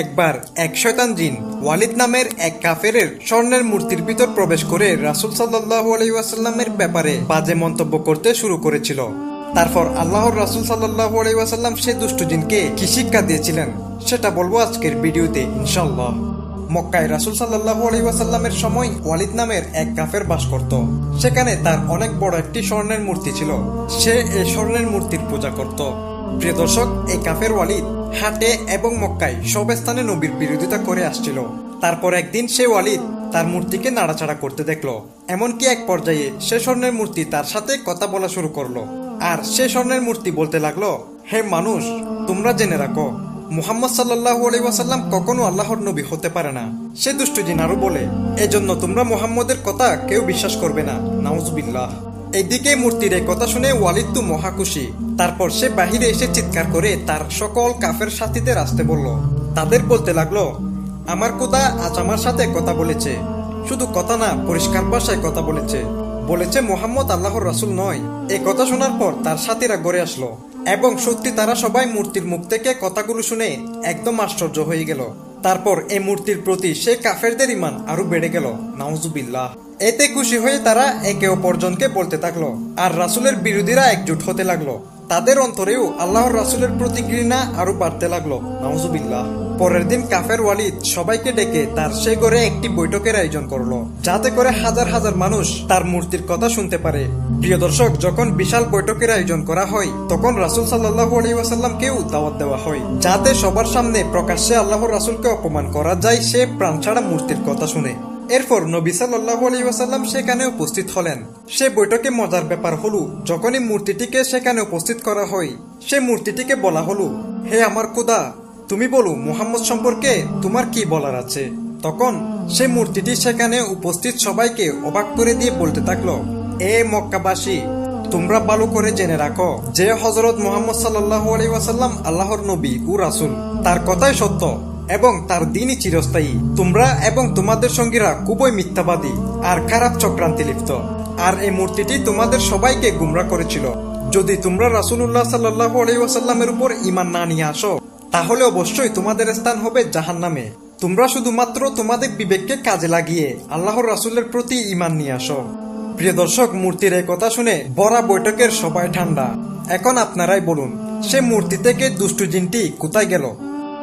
একবার এক শয়তান জিন ওয়ালিদ নামের এক কাফেরের স্বর্ণের মূর্তির ভিতর প্রবেশ করে রাসুল সাল্লাহ আলাইসাল্লামের ব্যাপারে বাজে মন্তব্য করতে শুরু করেছিল। তারপর আল্লাহর রাসুল সাল্লাহ আলাইসাল্লাম সে দুষ্ট জিনকে কি শিক্ষা দিয়েছিলেন সেটা বলব আজকের ভিডিওতে ইনশাল্লাহ মক্কায় রাসুল সাল্লাহ আলাইসাল্লামের সময় ওয়ালিদ নামের এক কাফের বাস করত। সেখানে তার অনেক বড় একটি স্বর্ণের মূর্তি ছিল। সে এই স্বর্ণের মূর্তির পূজা করত। প্রিয় দর্শক, এই কাফের ওয়ালিদ হাটে এবং মক্কায় সব স্থানে নবীর বিরোধিতা করে আসছিল। তারপর একদিন সে ওয়ালিদ তার মূর্তিকে নাড়াচাড়া করতে দেখল। এমনকি এক পর্যায়ে সে স্বর্ণের মূর্তি তার সাথে কথা বলা শুরু করল। আর সে স্বর্ণের মূর্তি বলতে লাগল, হে মানুষ, তোমরা জেনে রাখো, মুহাম্মদ সাল্লাহ আলাইসাল্লাম কখনো আল্লাহর নবী হতে পারে না। সে দুষ্ট জিন আরও বলে, এজন্য তোমরা মুহাম্মদের কথা কেউ বিশ্বাস করবে না। নাউজবিল্লাহ। এইদিকে মূর্তির কথা শুনে ওয়ালিদ তো মহাখুশি তারপর সে বাহিরে এসে চিৎকার করে তার সকল কাফের সাথীদের আসতে বলল। তাদের বলতে লাগল, আমার কোদা আজ আমার সাথে কথা বলেছে। শুধু কথা না, পরিষ্কার ভাষায় কথা বলেছে। বলেছে মোহাম্মদ আল্লাহর রাসুল নয়। এই কথা শোনার পর তার সাথীরা গড়ে আসলো। এবং সত্যি তারা সবাই মূর্তির মুখ থেকে কথাগুলো শুনে একদম আশ্চর্য হয়ে গেল। তারপর এই মূর্তির প্রতি সে কাফেরদের ইমান আরও বেড়ে গেল। নাউজুবিল্লাহ। এতে খুশি হয়ে তারা একে অপরজনকে বলতে থাকল। আর রাসুলের বিরোধীরা একজুট হতে লাগল। তাদের অন্তরেও আল্লাহর রাসুলের প্রতি ঘৃণা আরও বাড়তে লাগল। নাউজুবিল্লাহ। পরের দিন কাফের ওয়ালিদ সবাইকে ডেকে তার সে ঘরে একটি বৈঠকের আয়োজন করল, যাতে করে হাজার হাজার মানুষ তার মূর্তির কথা শুনতে পারে। প্রিয় দর্শক, যখন বিশাল বৈঠকের আয়োজন করা হয়, তখন রাসুল সাল্লাহ আলাইসাল্লামকেও দাওয়াত দেওয়া হয়, যাতে সবার সামনে প্রকাশ্যে আল্লাহর রাসুলকে অপমান করা যায় সে প্রাণ ছাড়া মূর্তির কথা শুনে। এরপর নবী সাল্লাহ আলাইসাল্লাম সেখানে উপস্থিত হলেন। সে বৈঠকে মজার ব্যাপার হলো, যখনই মূর্তিটিকে সেখানে উপস্থিত করা হয়, সে মূর্তিটিকে বলা হলো, হে আমার কুদা তুমি বলো মুহাম্মদ সম্পর্কে তোমার কি বলার আছে? তখন সে মূর্তিটি সেখানে উপস্থিত সবাইকে অবাক করে দিয়ে বলতে থাকল, এ মক্কাবাসী, তোমরা ভালো করে জেনে রাখো যে হজরত মোহাম্মদ সাল্লাহ আলাইসাল্লাম আল্লাহর নবী ও রাসুল। তার কথাই সত্য। এবং তার দিনই চিরস্থায়ী। তোমরা এবং তোমাদের সঙ্গীরা খুবই মিথ্যাবাদী আর খারাপ চক্রান্তি লিপ্ত। আর এই মূর্তিটি তোমাদের সবাইকে গুমরা করেছিল। যদি তোমরা রাসুল্লাহ সাল্লাহ আলাইসাল্লামের উপর ইমান না নিয়ে আসো, তাহলে অবশ্যই তোমাদের স্থান হবে জাহান নামে তোমরা শুধুমাত্র তোমাদের বিবেককে কাজে লাগিয়ে আল্লাহর রাসুলের প্রতি ইমান নিয়ে আসো। প্রিয় দর্শক, মূর্তির এই কথা শুনে বড়া বৈঠকের সবাই ঠান্ডা। এখন আপনারাই বলুন, সে মূর্তি থেকে দুষ্টু জিনটি কোথায় গেল?